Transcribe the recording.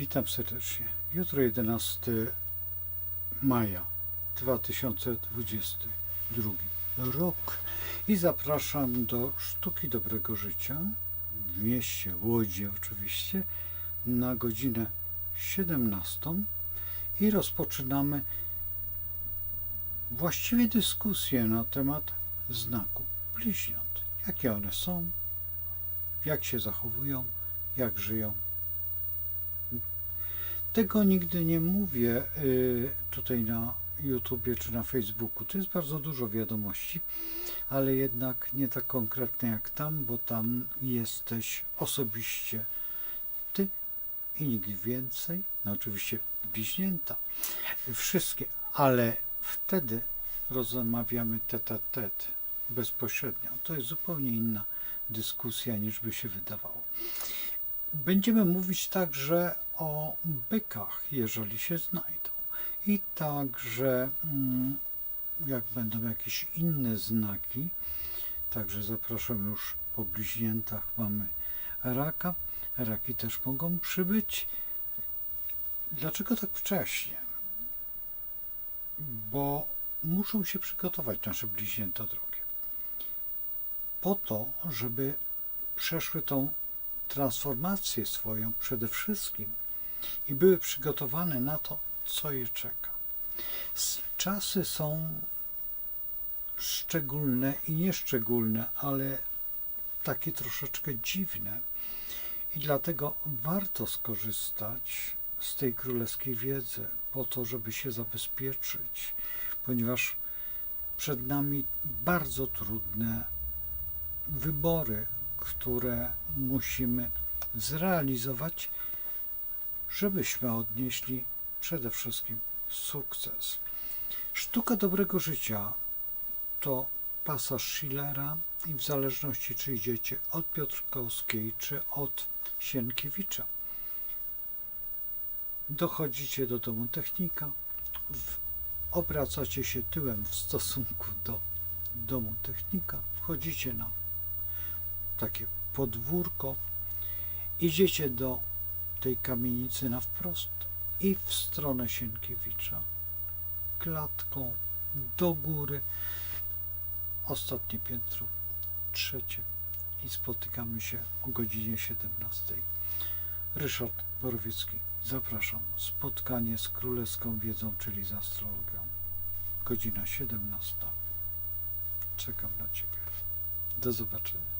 Witam serdecznie. Jutro 11 maja 2022 rok i zapraszam do Sztuki Dobrego Życia w mieście Łodzi oczywiście na godzinę 17 i rozpoczynamy właściwie dyskusję na temat znaku bliźniąt. Jakie one są, jak się zachowują, jak żyją. Tego nigdy nie mówię y, tutaj na YouTubie czy na Facebooku. To jest bardzo dużo wiadomości, ale jednak nie tak konkretne jak tam, bo tam jesteś osobiście ty i nikt więcej. No oczywiście bliźnięta. Wszystkie, ale wtedy rozmawiamy tet a tet, bezpośrednio. To jest zupełnie inna dyskusja niż by się wydawało. Będziemy mówić także o bykach, jeżeli się znajdą. I także, mm, jak będą jakieś inne znaki, także zapraszam już po bliźniętach mamy raka. Raki też mogą przybyć. Dlaczego tak wcześnie? Bo muszą się przygotować nasze bliźnięta drogie. Po to, żeby przeszły tą transformację swoją przede wszystkim i były przygotowane na to, co je czeka. Czasy są szczególne i nieszczególne, ale takie troszeczkę dziwne. I dlatego warto skorzystać z tej królewskiej wiedzy po to, żeby się zabezpieczyć, ponieważ przed nami bardzo trudne wybory, które musimy zrealizować, żebyśmy odnieśli przede wszystkim sukces. Sztuka dobrego życia to pasaż Schillera i w zależności czy idziecie od Piotrkowskiej czy od Sienkiewicza, dochodzicie do domu technika, obracacie się tyłem w stosunku do domu technika, wchodzicie na takie podwórko, idziecie do tej kamienicy na wprost i w stronę Sienkiewicza, klatką do góry, ostatnie piętro, trzecie i spotykamy się o godzinie 17. Ryszard Borowiecki, zapraszam. Spotkanie z królewską wiedzą, czyli z astrologią. Godzina 17. Czekam na Ciebie. Do zobaczenia.